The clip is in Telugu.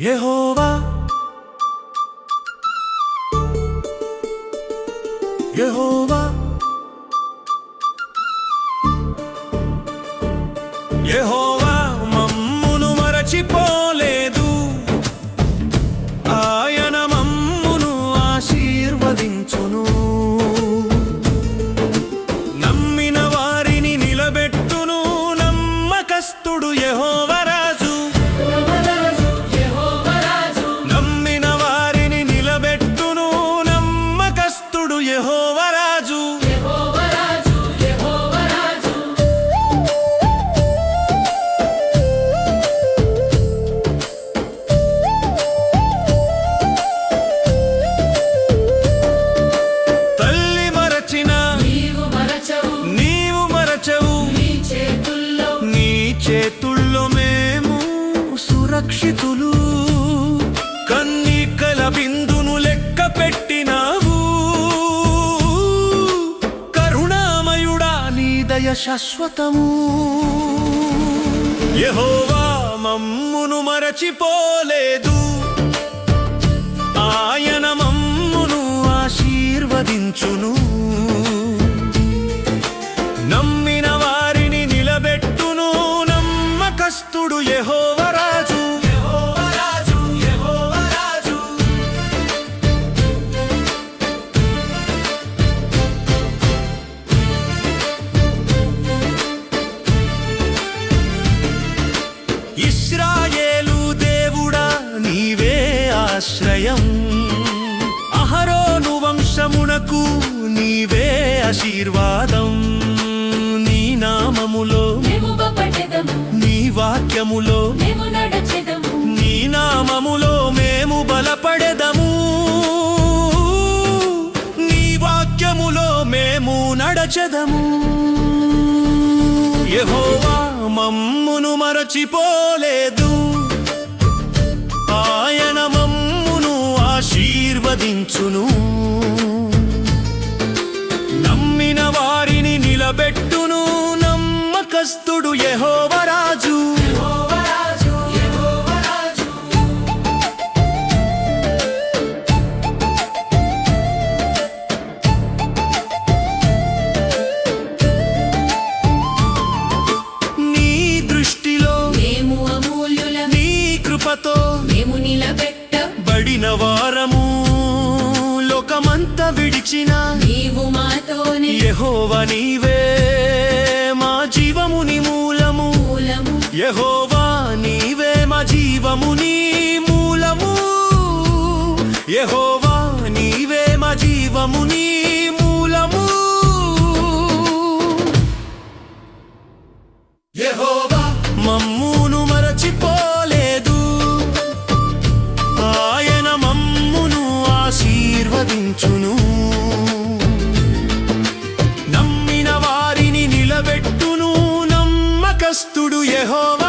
యహోవా యహోవా యహోవా మమ్మును మరచిపోలేదు. ఆయన మమ్మును ఆశీర్వదించును. నమ్మిన వారిని నిలబెట్టును. నమ్మకస్తుడు యహోవా. సురక్షితులు కన్నీకల బిందును లెక్క పెట్టినావు. కరుణామయుడా నీ దయ శాశ్వతము. యహోవా మమ్మును మరచిపోలేదు. ఆయన మమ్మును ఆశీర్వదించును. నమ్మిన వారిని నిలబెట్టును. నమ్మకస్తుడు యహోవా. ఆశ్రయం. అహరోను వంశమునకు నీవే ఆశీర్వాదం. నీ నామములో నీ వాక్యములో నీ నామములో మేము బలపడెదము. నీ వాక్యములో మేము నడచెదము. యెహోవా మమ్మును మరచిపోలేదు. ఆశీర్వదించును నమ్మిన వారిని నిలబెట్టును నమ్మకస్తుడు యెహోవరాజు. నీ దృష్టిలో మేము అమూల్యుల నీ కృపతో మేము నిలబెట్ట బడిన వారము. లోకమంతా విడిచిన నీవు మాతోనే యెహోవ నీవే. మా జీవముని మూలము. యెహోవా నీవే. మా జీవముని మూలము. యెహోవా నీవే. మా జీవముని మూలము. యెహోవా మమ్మును నమ్మిన వారిని